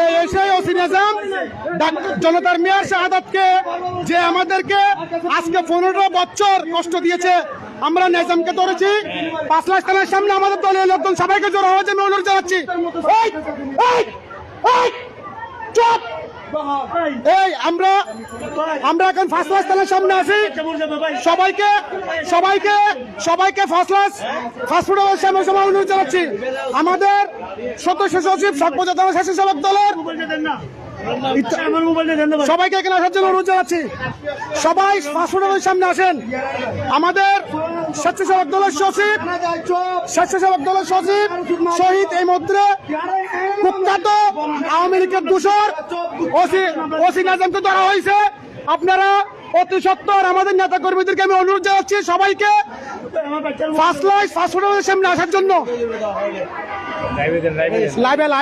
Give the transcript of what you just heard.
এই এসে OC Nizam doctor জনতার মেয়র শাহাদাতকে, যে আমাদেরকে আজকে পনেরো বছর কষ্ট দিয়েছে, আমরা নেজামকে ধরেছি পাঁচ লাখ টাকার সামনে আমাদের দলের লোকজন সবাইকে জড়ো হয়েছে আমি অনুরোধ জানাচ্ছি! এই, আমরা আমরা এখন ফার্স্ট ক্লাস থানার সামনে আছি। সবাইকে সবাইকে সবাইকে ফার্স্ট ক্লাস ফাস্ট ফুডের সামনে সময় অনুরোধ জানাচ্ছি। আমাদের সদস্য সচিব সর্বজাতীয় স্বেচ্ছাসেবক দলের সবাইকে এখানে আসার জন্য অনুরোধ জানাচ্ছি। সবাই ফাস্ট ফুডের সামনে আসেন। আমাদের স্বেচ্ছাসেবক দলের সচিব স্বেচ্ছাসেবক দলের সচিব শহীদ এই মুদ্রে কুখ্যাত আওয়ামী লীগের দূষর। ওসি ওসি নাজামকে ধরা হয়েছে। আপনারা অতি সত্তর আমাদের নেতা কর্মীদেরকে আমি অনুরোধ জানাচ্ছি সবাইকে ফার্স্ট লাইফ ফার্স্ট সামনে আসার জন্য। লাইভে